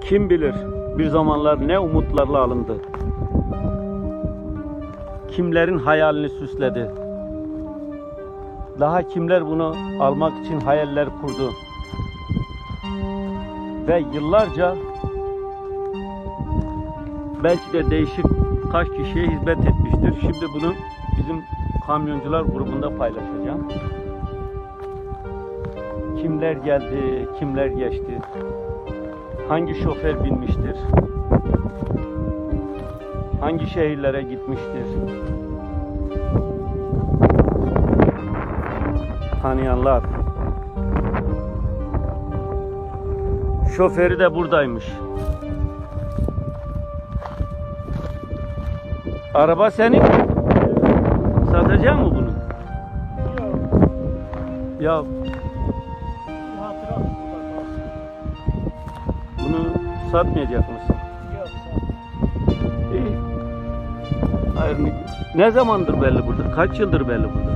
Kim bilir bir zamanlar ne umutlarla alındı. Kimlerin hayalini süsledi. Daha kimler bunu almak için hayaller kurdu. Ve yıllarca belki de değişik kaç kişiye hizmet etmiştir. Şimdi bunu bizim kamyoncular grubunda paylaşacağım. Kimler geldi, kimler geçti, hangi şoför binmiştir, hangi şehirlere gitmiştir, tanıyanlar. Şoförü de buradaymış. Araba senin mi? Satacak mı bunu? Ya bunu satmayacak mısın? Yok ol. İyi. Hayır, ne zamandır belli burada? Kaç yıldır belli burada?